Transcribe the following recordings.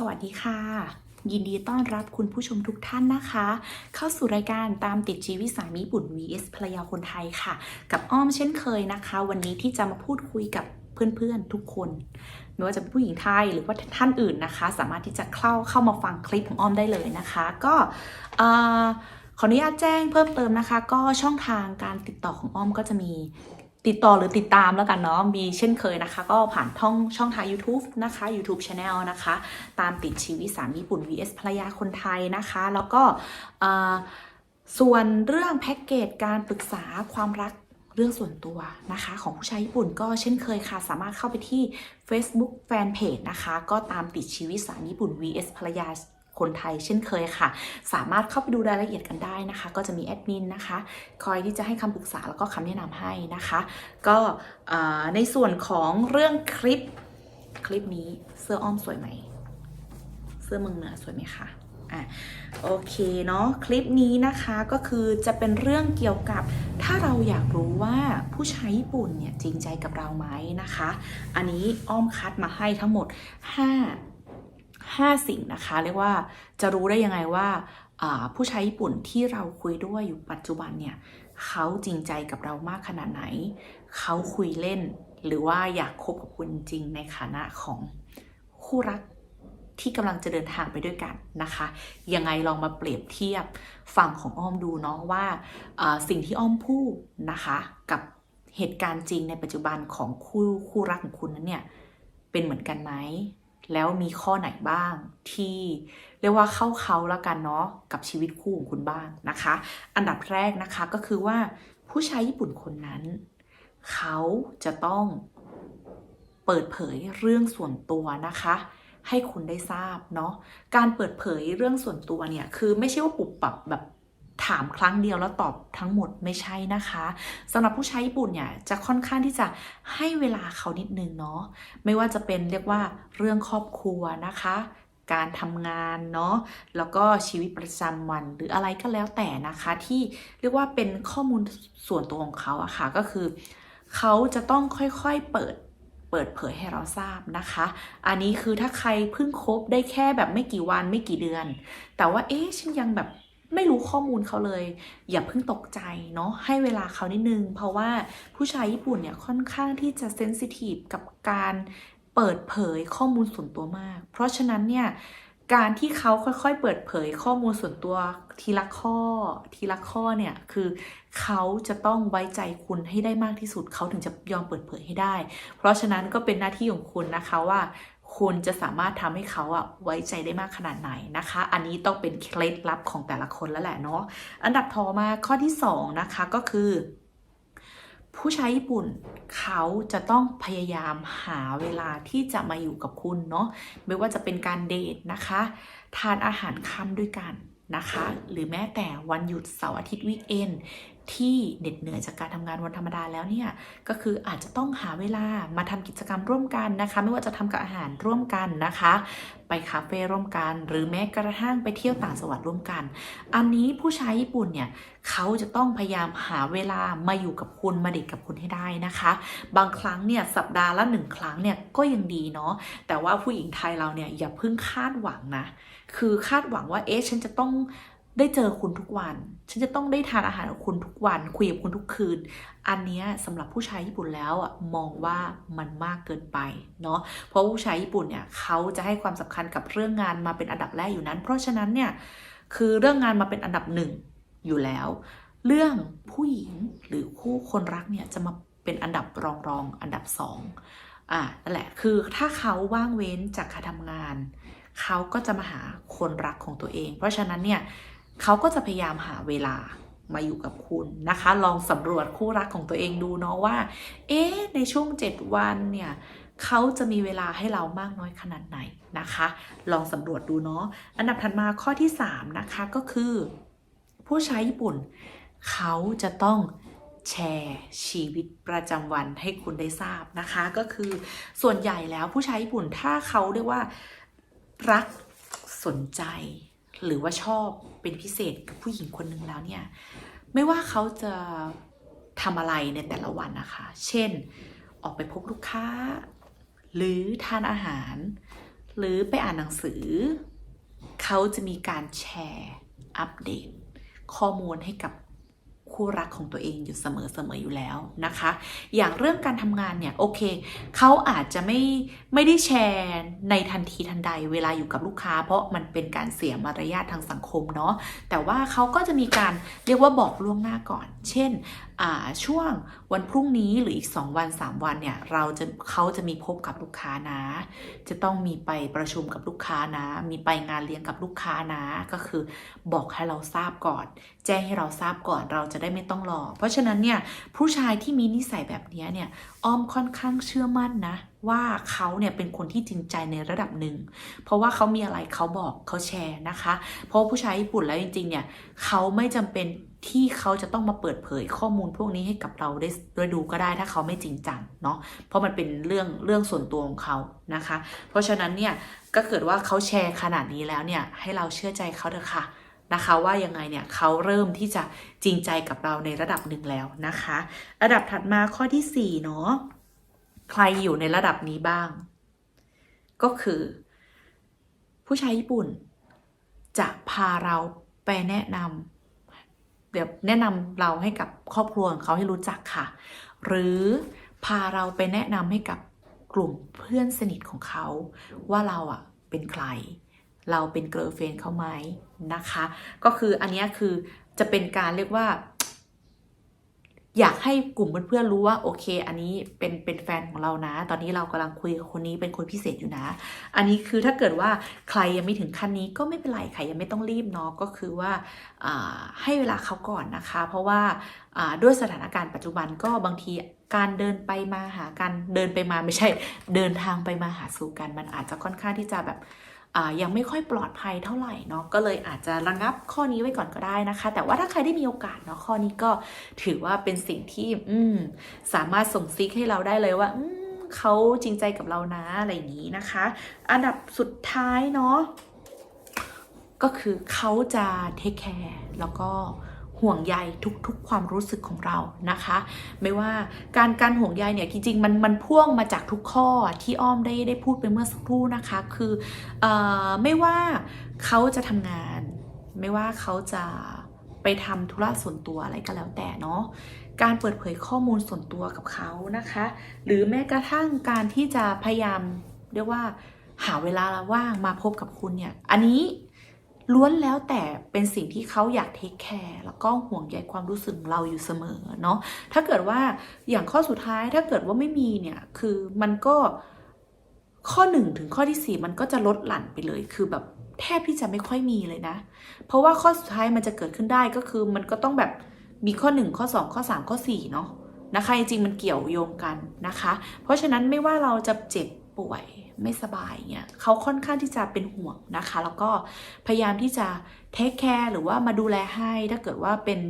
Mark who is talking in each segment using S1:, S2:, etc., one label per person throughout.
S1: สวัสดีค่ะ ยินดีต้อนรับคุณผู้ชมทุกท่านนะคะ เข้าสู่รายการตามติดชีวิตสามีญี่ปุ่น vs ภรรยาคนไทยค่ะ กับอ้อมเช่นเคยนะคะ วันนี้ที่จะมาพูดคุยกับเพื่อนๆทุกคนไม่ว่าจะเป็นผู้หญิงไทยหรือว่าท่านอื่นนะคะ สามารถที่จะเข้าเข้ามาฟังคลิปของอ้อมได้เลยนะคะ ก็ขออนุญาตแจ้งเพิ่มเติมนะคะ ก็ช่องทางการติดต่อของอ้อมก็จะมี ติดต่อหรือติดตามแล้วกันเนาะ มีเช่นเคยนะคะ ก็ผ่านท่องช่องทาง YouTube นะคะ YouTube Channel นะคะ ตามติดชีวิตสามีญี่ปุ่น vs ภรรยาคนไทยนะคะ แล้วก็ส่วนเรื่องแพ็กเกจการปรึกษาความรักเรื่องส่วนตัวนะคะ ของผู้ชายญี่ปุ่นก็เช่นเคยค่ะ สามารถเข้าไปที่ Facebook Fanpage นะคะ ก็ตามติดชีวิตสามีญี่ปุ่น vs ภรรยา คนไทยเช่นเคยค่ะ สามารถเข้าไปดูรายละเอียดกันได้นะคะ ก็จะมีแอดมินนะคะ คอยที่จะให้คำปรึกษาแล้วก็คำแนะนำให้นะคะ ก็ในส่วนของเรื่องคลิปคลิปนี้เสื้ออ้อมสวยไหม เสื้อเมืองเหนือสวยไหมคะอะโอเคเนาะคลิปนี้นะคะก็คือจะเป็นเรื่องเกี่ยวกับ ถ้าเราอยากรู้ว่าผู้ชายญี่ปุ่นเนี่ยจริงใจกับเราไหมนะคะ อันนี้อ้อมคัดมาให้ทั้งหมด 5 5 สิ่งนะคะ เรียกว่าจะรู้ได้ยังไงว่าผู้ใชายญี่ปุ่นที่เราคุยด้วยอยู่ปัจจุบันเนี่ยเขาจริงใจกับเรามากขนาดไหน เขาคุยเล่น หรือว่าอยากคบกับคุณจริงในฐานะของคู่รักที่กำลังจะเดินทางไปด้วยกันนะคะ ยังไงลองมาเปรียบเทียบฝั่งของอ้อมดูเนาะว่าสิ่งที่อ้อมพูดนะคะ กับเหตุการณ์จริงในปัจจุบันของคู่คู่รักของคุณนั้นเนี่ยเป็นเหมือนกันไหม แล้วมีข้อไหนบ้างที่เรียกว่าเข้าเขาแล้วกันเนาะกับชีวิตคู่ของคุณบ้างนะคะ อันดับแรกนะคะก็คือว่าผู้ชายญี่ปุ่นคนนั้น เขาจะต้องเปิดเผยเรื่องส่วนตัวนะคะ ให้คุณได้ทราบเนาะการเปิดเผยเรื่องส่วนตัวเนี่ยคือไม่ใช่ว่าปุบปับแบบ ถามครั้งเดียวแล้วตอบทั้งหมดไม่ใช่นะคะสำหรับผู้ใช้ญี่ปุ่นเนี่ยจะค่อนข้างที่จะให้เวลาเขานิดนึงเนาะไม่ว่าจะเป็นเรียกว่าเรื่องครอบครัวนะคะ การทำงานเนาะแล้วก็ชีวิตประจำวันหรืออะไรก็แล้วแต่นะคะ ที่เรียกว่าเป็นข้อมูลส่วนตัวของเขาอะค่ะก็คือ เขาจะต้องค่อยๆเปิดเปิดเผยให้เราทราบนะคะ อันนี้คือถ้าใครเพิ่งคบได้แค่แบบไม่กี่วันไม่กี่เดือน แต่ว่าเอ๊ะฉันยังแบบ ไม่รู้ข้อมูลเขาเลย อย่าเพิ่งตกใจเนาะให้เวลาเขานิดนึง เพราะว่าผู้ชายญี่ปุ่นเนี่ยค่อนข้างที่จะเซนซิทีฟกับการเปิดเผยข้อมูลส่วนตัวมาก เพราะฉะนั้นเนี่ยการที่เขาค่อยๆ เปิดเผยข้อมูลส่วนตัวทีละข้อทีละข้อเนี่ยคือเขาจะต้องไว้ใจคุณให้ได้มากที่สุด เขาถึงจะยอมเปิดเผยให้ได้ เพราะฉะนั้นก็เป็นหน้าที่ของคุณนะคะว่า คุณจะสามารถทำให้เขาอะไว้ใจได้มากขนาดไหนนะคะ อันนี้ต้องเป็นเคล็ดลับของแต่ละคนแล้วแหละเนาะอันดับต่อมาข้อที่สองนะคะก็คือ ผู้ชายญี่ปุ่นเขาจะต้องพยายามหาเวลาที่จะมาอยู่กับคุณเนาะไม่ว่าจะเป็นการเดทนะคะ ทานอาหารค่ำด้วยกันนะคะ หรือแม้แต่วันหยุดเสาร์อาทิตย์วีคเอน ที่เหน็ดเหนื่อยจากการทำงานวันธรรมดาแล้วเนี่ยก็คืออาจจะต้องหาเวลามาทำกิจกรรมร่วมกันนะคะ ไม่ว่าจะทำกับอาหารร่วมกันนะคะ ไปคาเฟ่ร่วมกัน หรือแม้กระทั่งไปเที่ยวต่างจังหวัดร่วมกัน อันนี้ผู้ชายญี่ปุ่นเนี่ยเขาจะต้องพยายามหาเวลามาอยู่กับคุณมาเด็กกับคุณให้ได้นะคะ บางครั้งเนี่ยสัปดาห์ละหนึ่งครั้งเนี่ยก็ยังดีเนาะแต่ว่าผู้หญิงไทยเราเนี่ยอย่าเพิ่งคาดหวังนะ คือคาดหวังว่าเอ๊ะฉันจะต้อง ได้เจอคุณทุกวัน ฉันจะต้องได้ทานอาหารกับคุณทุกวัน คุยกับคุณทุกคืน อันนี้ยสำหรับผู้ชายญี่ปุ่นแล้วอะมองว่ามันมากเกินไปเนาะ เพราะผู้ชายญี่ปุ่นเนี่ยเขาจะให้ความสำคัญกับเรื่องงานมาเป็นอันดับแรกอยู่นั้น เพราะฉะนั้นเนี่ยคือเรื่องงานมาเป็นอันดับหนึ่งอยู่แล้ว เรื่องผู้หญิงหรือคู่คนรักเนี่ยจะมาเป็นอันดับรองรองอันดับสองอ่านั่นแหละ คือถ้าเขาว่างเว้นจากการทำงาน เขาก็จะมาหาคนรักของตัวเอง เพราะฉะนั้นเนี่ย เขาก็จะพยายามหาเวลามาอยู่กับคุณนะคะ ลองสำรวจคู่รักของตัวเองดูเนาะว่า เอ๊ะ ในช่วง 7 วันเนี่ยเขาจะมีเวลาให้เรามากน้อยขนาดไหนนะคะ ลองสำรวจดูเนาะ อันดับถัดมาข้อที่ 3 นะคะก็คือ ผู้ใช้ญี่ปุ่น เขาจะต้องแชร์ชีวิตประจำวันให้คุณได้ทราบนะคะ ก็คือส่วนใหญ่แล้วผู้ใช้ญี่ปุ่นถ้าเขาเรียกว่ารักสนใจ หรือว่าชอบเป็นพิเศษกับผู้หญิงคนหนึ่งแล้วเนี่ยไม่ว่าเขาจะทำอะไรในแต่ละวันนะคะ เช่น ออกไปพบลูกค้า หรือทานอาหาร หรือไปอ่านหนังสือ เขาจะมีการแชร์อัปเดตข้อมูลให้กับ คู่รักของตัวเองอยู่เสมอๆอยู่แล้วนะคะ อย่างเรื่องการทำงานเนี่ยโอเคเขาอาจจะไม่ไม่ได้แชร์ในทันทีทันใดเวลาอยู่กับลูกค้า เพราะมันเป็นการเสียมารยาททางสังคมเนาะแต่ว่าเขาก็จะมีการเรียกว่าบอกล่วงหน้าก่อน เช่นช่วงวันพรุ่งนี้หรืออีก 2 วัน 3 วันเนี่ยเราจะเขาจะมีพบกับลูกค้านะ จะต้องมีไปประชุมกับลูกค้านะ มีไปงานเลี้ยงกับลูกค้านะ ก็คือบอกให้เราทราบก่อน แจ้งให้เราทราบก่อนเราจะได้ไม่ต้องรอ เพราะฉะนั้นเนี่ยผู้ชายที่มีนิสัยแบบนี้เนี่ยอ้อมค่อนข้างเชื่อมั่นนะว่าเขาเนี่ยเป็นคนที่จริงใจในระดับหนึ่ง เพราะว่าเขามีอะไรเขาบอกเขาแชร์นะคะ เพราะผู้ชายญี่ปุ่นแล้วจริงๆเนี่ยเขาไม่จำเป็นที่เขาจะต้องมาเปิดเผยข้อมูลพวกนี้ให้กับเราได้ได้ดูก็ได้ถ้าเขาไม่จริงจังเนาะเพราะมันเป็นเรื่องเรื่องส่วนตัวของเขานะคะ เพราะฉะนั้นเนี่ยก็เกิดว่าเขาแชร์ขนาดนี้แล้วเนี่ยให้เราเชื่อใจเขาเถอะค่ะนะคะว่ายังไงเนี่ยเขาเริ่มที่จะจริงใจกับเราในระดับหนึ่งแล้วนะคะระดับถัดมาข้อที่สี่เนาะใครอยู่ในระดับนี้บ้าง ก็คือ ผู้ชายญี่ปุ่น จะพาเราไปแนะนำ แบบแนะนำเราให้กับครอบครัวของเขาให้รู้จักค่ะ หรือพาเราไปแนะนำให้กับกลุ่มเพื่อนสนิทของเขา ว่าเราอะเป็นใคร เราเป็นเกิร์ลเฟนเขาไหมนะคะ ก็คืออันนี้คือจะเป็นการเรียกว่า อยากให้กลุ่มเพื่อนๆรู้ว่าโอเค อันนี้เป็นเป็นแฟนของเรานะ ตอนนี้เรากำลังคุยกับคนนี้เป็นคนพิเศษอยู่นะ อันนี้คือถ้าเกิดว่าใครยังไม่ถึงขั้นนี้ก็ไม่เป็นไรค่ะยังไม่ต้องรีบเนาะก็คือว่าให้เวลาเขาก่อนนะคะ เพราะว่าด้วยสถานการณ์ปัจจุบันก็บางทีการเดินไปมาหากันเดินไปมาไม่ใช่ เดินทางไปมาหาสู่กัน มันอาจจะค่อนข้างที่จะแบบ ยังไม่ค่อยปลอดภัยเท่าไหร่เนาะก็เลยอาจจะระงับข้อนี้ไว้ก่อนก็ได้นะคะ แต่ว่าถ้าใครได้มีโอกาสเนาะข้อนี้ก็ถือว่าเป็นสิ่งที่อืสามารถส่งซิกให้เราได้เลยว่าอืเขาจริงใจกับเรานะอะไรอย่างนี้นะคะ อันดับสุดท้ายเนาะก็คือเขาจะเทคแคร์แล้วก็ ห่วงใยทุกๆ ความรู้สึกของเรานะคะ ไม่ว่าการการห่วงใยเนี่ยจริงๆมันมันพ่วงมาจากทุกข้อที่อ้อมได้ได้พูดไปเมื่อสักครู่นะคะ คือออไม่ว่าเขาจะทำงาน ไม่ว่าเขาจะไปทำธุระส่วนตัวอะไรก็แล้วแต่เนาะการเปิดเผยข้อมูลส่วนตัวกับเขานะคะ หรือแม้กระทั่งการที่จะพยายามเรียกว่าหาเวลาว่างมาพบกับคุณเนี่ย อันนี้ ล้วนแล้วแต่เป็นสิ่งที่เขาอยากเทคแคร์แล้วก็ห่วงใยความรู้สึกเราอยู่เสมอเนาะถ้าเกิดว่าอย่างข้อสุดท้ายถ้าเกิดว่าไม่มีเนี่ยคือมันก็ข้อหนึ่งถึงข้อที่สี่มันก็จะลดหลั่นไปเลยคือแบบแทบที่จะไม่ค่อยมีเลยนะ เพราะว่าข้อสุดท้ายมันจะเกิดขึ้นได้ก็คือมันก็ต้องแบบมีข้อหนึ่งข้อสองข้อสามข้อสี่เนาะนะคะจริงๆมันเกี่ยวโยงกันนะคะ เพราะฉะนั้นไม่ว่าเราจะเจ็บป่วย ไม่สบายเนี่ยเขาค่อนข้างที่จะเป็นห่วงนะคะ แล้วก็พยายามที่จะเทคแคร์หรือว่ามาดูแลให้ถ้าเกิดว่าเป็น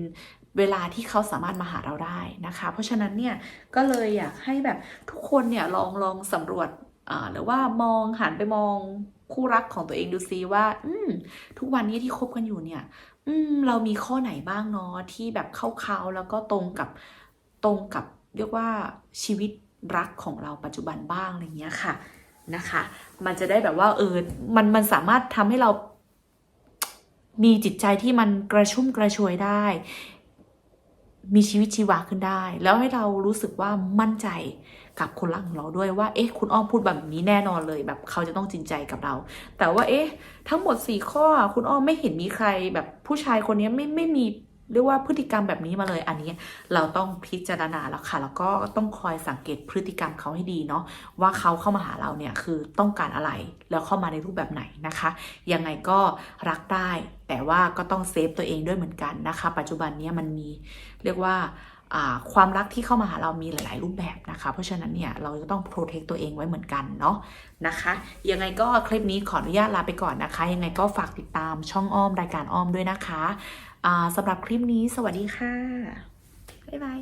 S1: เวลาที่เขาสามารถมาหาเราได้นะคะ เพราะฉะนั้นเนี่ยก็เลยอยากให้แบบทุกคนเนี่ยลองลองสำรวจหรือว่ามองหันไปมองคู่รักของตัวเองดูซิว่า อืม ทุกวันนี้ที่คบกันอยู่เนี่ย อืม เรามีข้อไหนบ้างเนาะที่แบบเข้าเขาแล้วก็ตรงกับตรงกับเรียกว่าชีวิตรักของเราปัจจุบันบ้างอะไรเงี้ยค่ะ นะคะ มันจะได้แบบว่าเออมันมันสามารถทำให้เรา มีจิตใจที่มันกระชุ่มกระชวยได้ มีชีวิตชีวาขึ้นได้ แล้วให้เรารู้สึกว่ามั่นใจกับคนรักของเราด้วยว่า เอ๊ะ คุณอ้อมพูดแบบนี้แน่นอนเลย แบบเขาจะต้องจริงใจกับเรา แต่ว่า เอ๊ะ ทั้งหมดสี่ข้อ คุณอ้อมไม่เห็นมีใครแบบผู้ชายคนนี้ไม่ไม่มี เรียกว่าพฤติกรรมแบบนี้มาเลยอันนี้เราต้องพิจารณาแล้วค่ะ แล้วก็ต้องคอยสังเกตพฤติกรรมเขาให้ดีเนาะว่าเขาเข้ามาหาเราเนี่ยคือต้องการอะไรแล้วเข้ามาในรูปแบบไหนนะคะ ยังไงก็รักได้ แต่ว่าก็ต้องเซฟตัวเองด้วยเหมือนกันนะคะ ปัจจุบันนี้มันมีเรียกว่าความรักที่เข้ามาหาเรามีหลาย ๆ รูปแบบนะคะ เพราะฉะนั้นเนี่ยเราจะต้องโปรเทคตัวเองไว้เหมือนกันเนาะนะคะ ยังไงก็คลิปนี้ขออนุญาตลาไปก่อนนะคะ ยังไงก็ฝากติดตามช่องอ้อมรายการอ้อมด้วยนะคะ สำหรับคลิปนี้สวัสดีค่ะ บ๊ายบาย